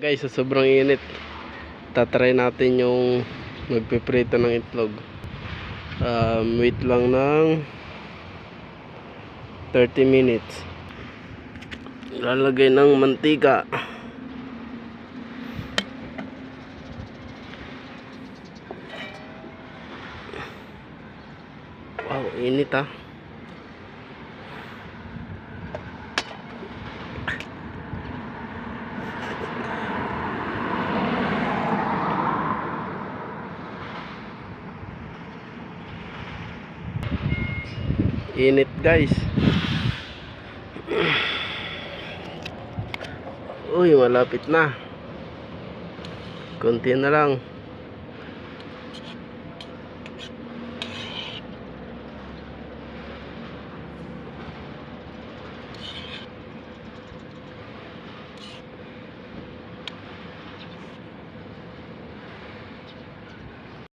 Guys, sa sobrang init, tatry natin yung magpiprito ng itlog. Um, wait lang ng 30 minutes. Lalagay ng mantika. Wow, init ah. Init guys. Uy, malapit na. Konti na lang.